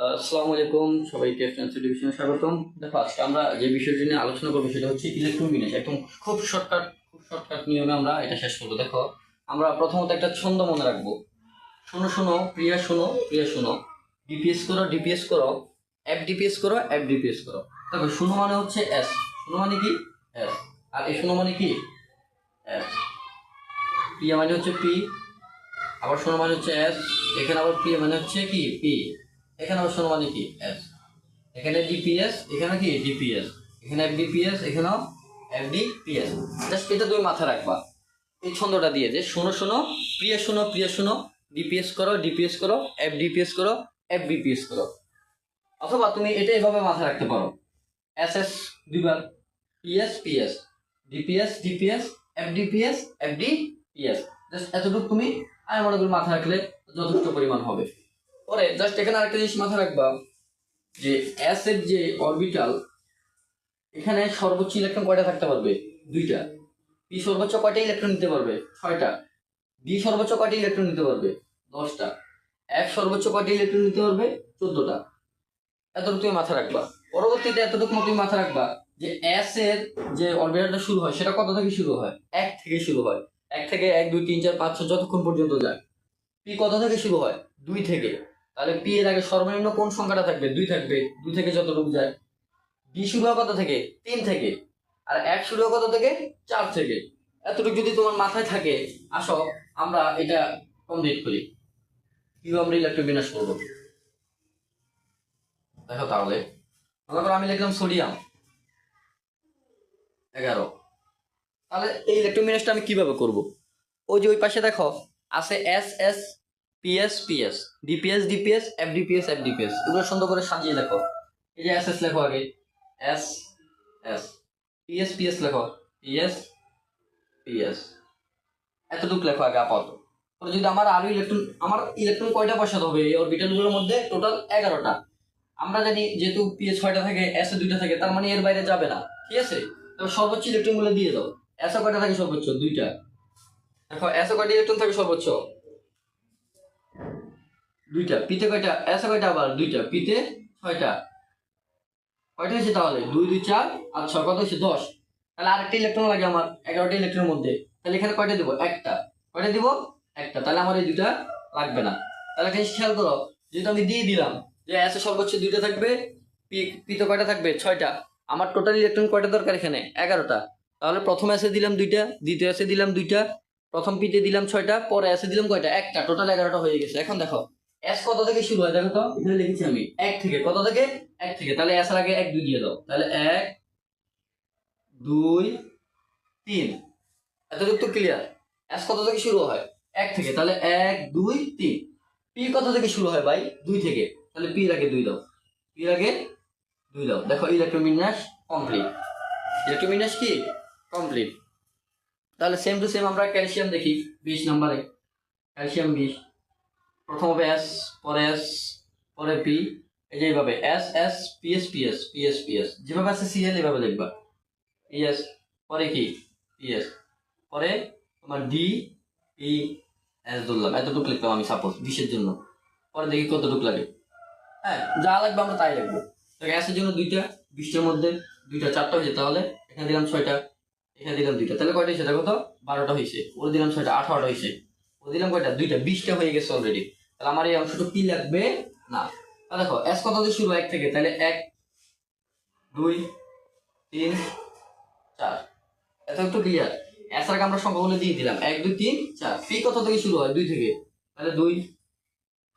আসসালামু আলাইকুম, সবাইকে ডিভিশনে স্বাগতম। দেখো, আজকে আমরা যে বিষয়টি নিয়ে আলোচনা করব সেটা হচ্ছে ইলেকট্রন বিন্যাস একদম খুব শর্টকাট খুব শর্টকাট নিয়মে আমরা এটা শেষ করব। দেখো, আমরা প্রথমত একটা ছন্দ মনে রাখব। শোনো শোনো, প্রিয়া শোনো প্রিয়া শোনো। ডিপিএস করো ডিপিএস করো এফ ডিপিএস করো এফ ডিপিএস করো। দেখো, শোনো মানে হচ্ছে এস শোনো মানে কি? এস আর এই শোনো মানে কি? এস প্রিয়া মানে হচ্ছে পি আবার শোনো মানে হচ্ছে এস এখানে আবার প্রিয়া মানে হচ্ছে কি? পি এখানে শোনো মানে কি এস এখানে ডিপিএস এখানে কি ডিপিএস এখানে এফডিপিএস এখানেও এফ এফডিপিএস জাস্ট এটা তুমি মাথায় রাখবা এই ছন্দটা দিয়ে যে শোনো শোনো প্রিয় শোনো প্রিয়া শোনো ডিপিএস করো ডিপিএস করো এফ এফডিপিএস করো এফ এফবিপিএস করো অথবা তুমি এটা এভাবে মাথায় রাখতে পারো এস এস দুইবার P S P S D P S D P S F D P S F D P S just এতটুকু তুমি আমি মনে করি মাথায় রাখলে যথেষ্ট পরিমাণ হবে পরে জাস্ট এখানে আরেকটা জিনিস মাথায় রাখবা, যে এস এর যে অরবিটাল এখানে সর্বোচ্চ ইলেকট্রন কয়টা থাকতে পারবে? দুইটা। পি সর্বোচ্চ কয়টা ইলেকট্রন নিতে পারবে? ছয়টা। ডি সর্বোচ্চ কয়টা ইলেকট্রন নিতে পারবে? দশটা। এফ সর্বোচ্চ কয়টা ইলেকট্রন নিতে পারবে? চোদ্দটা। এতটুকু তুমি মাথায় রাখবা। পরবর্তীতে এতটুকু তুমি মাথায় রাখবা যে এস এর যে অরবিটালটা শুরু হয়, সেটা কত থেকে শুরু হয়? এক থেকে শুরু হয়। এক থেকে এক, দুই, তিন, চার, পাঁচ, ছয়, যতক্ষণ পর্যন্ত যায়। পি কত থেকে শুরু হয়? দুই থেকে। তাহলে পি এর আগে সর্বনিম্ন কোন সংখ্যাটা থাকবে? দুই থাকবে। দুই থেকে যতটুকু যায়? বি শুরু হয় কত থেকে? তিন থেকে। আর এক শুরু হয় কত থেকে? চার থেকে। এতটুকু যদি তোমার মাথায় থাকে, আসো, আমরা এটা কমপ্লিট করি। কীভাবে আমরা ইলেকট্রন বিনাশ করব। দেখো তাহলে। মনে করো আমি লিখলাম সোডিয়াম এগারো। তাহলে এই ইলেকট্রন বিনাশটা আমি কীভাবে করব? ওই যে ওই পাশে দেখো, আছে S S P S P S D P S D P S F D P S F D P S এগুলো সুন্দর করে সাজিয়ে লেখো। এই যে এস এস লেখো আগে। S S P S P S লেখো। পিএস পিএস এতটুকু লেখো আগে আপাতত। পরে যদি আমার আরও ইলেকট্রন আমার ইলেকট্রন কয়টা বসাতে হবে? এই অরবিটালগুলোর মধ্যে টোটাল এগারোটা। আমরা জানি যেহেতু পিএস ছয়টা থাকে এস দুইটা থাকে, তার মানে এর বাইরে যাবে না। ঠিক আছে? তবে সর্বোচ্চ ইলেকট্রনগুলো দিয়ে দাও। এসে কয়টা থাকে সর্বোচ্চ? দুইটা। দেখো এসে কয়টা ইলেকট্রন থাকে সর্বোচ্চ? দুইটা, পিতে কয়টা? এসে কয়টা আবার? দুইটা, পিতে ছয়টা। কয়টা হয়েছে তাহলে? দুই দুই, চার। আর ছয় কত হচ্ছে দশ। তাহলে আরেকটা ইলেকট্রন লাগে আমার, এগারোটা ইলেকট্রনের মধ্যে। তাহলে এখানে কয়টা দেবো? একটা। কয়টা দিব? একটা। তাহলে আমার এই দুইটা লাগবে না। তাহলে জিনিস খেয়াল করো, যেহেতু আমি দিয়ে দিলাম, যে এসে সর্বোচ্চ দুইটা থাকবে পিতে কয়টা থাকবে? ছয়টা। আমার টোটাল ইলেকট্রন কয়টা দরকার এখানে? এগারোটা। তাহলে প্রথম এসে দিলাম দুইটা, দ্বিতীয় এসে দিলাম দুইটা, প্রথম পিতে দিলাম ছয়টা, পরে এসে দিলাম কয়টা? একটা। টোটাল এগারোটা হয়ে গেছে। এখন দেখো এস কত থেকে শুরু হয়? দেখো তো, এখানে লিখেছি আমি এক থেকে। কত থেকে? এক থেকে। তাহলে এস এর আগে এক, দুই দিয়ে দাও। তাহলে এক, দুই, তিন। এতটুকু তো ক্লিয়ার এস কত থেকে শুরু হয়? এক থেকে। তাহলে এক, দুই, তিন। পি কত থেকে শুরু হয় ভাই? দুই থেকে। তাহলে পি আগে দুই দাও। পি আগে দুই দাও। দেখো ইলেকট্রোবিন্যাস কমপ্লিট ইলেকট্রোবিন্যাস কি? কমপ্লিট তাহলে সেম টু সেম আমরা ক্যালসিয়াম দেখি, বিশ নম্বরে। ক্যালসিয়াম বিশ। প্রথম হবে এস পরে এস পরে পি এই যে এইভাবে। S S P S P S P S P S যেভাবে আছে সিএল এইভাবে লিখবা পিএস পরে কি? পিএস পরে তোমার ডি ই এস ধরলাম। এতটুকু লিখলাম আমি সাপোজ বিশের জন্য। পরে দেখি কতটুকু লাগে। হ্যাঁ যা লাগবে আমরা তাই লিখব। তো গ্যাসের জন্য দুইটা, বিশটার মধ্যে দুইটা, চারটা হয়েছে তাহলে। এখানে দিলাম ছয়টা, এখানে দিলাম দুইটা। তাহলে কয়টা হয়েছে দেখো তো? বারোটা হয়েছে। ওর দিলাম ছয়টা, আঠারোটা হয়েছে। ও দিলাম কয়টা? দুইটা, বিশটা হয়ে গেছে অলরেডি তাহলে আমার এই অংশটা কি লাগবে? না। দেখো এস কত দিয়ে শুরু? এক থেকে। তাহলে এক, দুই, তিন, চার। এত একটু ক্লিয়ার এস আর আমরা সংখ্যাগুলো দিয়ে দিলাম। এক, দুই, তিন, চার। পি কত থেকে শুরু হয়? দুই থেকে। তাহলে দুই,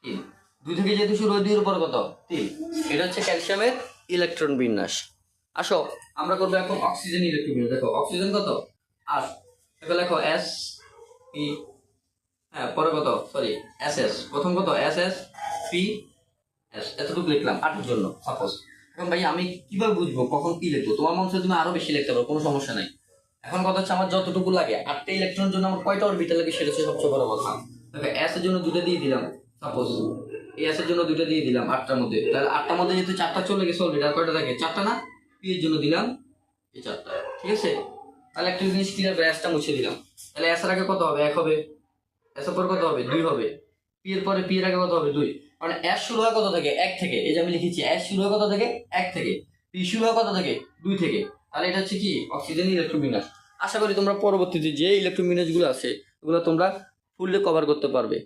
তিন। দুই থেকে যেহেতু শুরু হয়, দুইয়ের উপর কত? তিন। এটা হচ্ছে ক্যালসিয়ামের ইলেকট্রন বিন্যাস। আসো, আমরা করব এখন অক্সিজেন ইলেকট্রন বিন্যাস। দেখো অক্সিজেন কত? আর দেখো লেখো এস পি হ্যাঁ পরে কত সরি এস এস প্রথম কত? এস এস পি এস এতটুকু লিখলাম আটের জন্য সাপোজ এখন ভাই, আমি কীভাবে বুঝব? কখন কি লিখব? তোমার মন তুমি আরও বেশি লিখতে পারো, কোনো সমস্যা নাই। এখন কথা হচ্ছে আমার যতটুকু লাগে, আটটা ইলেকট্রনের জন্য আমার কয়টা অরবিটাল লাগে সেটা হচ্ছে সবচেয়ে বড় কথা। দেখো এস এর জন্য দুটো দিয়ে দিলাম সাপোজ এস এর জন্য দুটো দিয়ে দিলাম, আটটার মধ্যে। তাহলে আটটার মধ্যে যেহেতু চারটা চলে গেছে আর কয়টা থাকে? চারটা না? পি এর জন্য দিলাম, এই চারটা, ঠিক আছে? তাহলে একটা জিনিস ক্লিয়ার এসটা মুছে দিলাম। তাহলে এস এর আগে কত হবে? এক হবে। এস এর পর কত হবে? দুই হবে। পি এর পরে পি এর আগে কত হবে? দুই। মানে এস শুরু হয় কত থেকে? এক থেকে। এই যে আমি লিখেছি এস শুরু হয় কত থেকে? এক থেকে। পি শুরু হয় কত থেকে? দুই থেকে। তাহলে এটা হচ্ছে কি? অক্সিজেন ইলেকট্রোমিনাস আশা করি তোমরা পরবর্তীতে যে ইলেকট্রোমিনাসগুলো আছে ওগুলো তোমরা ফুললে কভার করতে পারবে।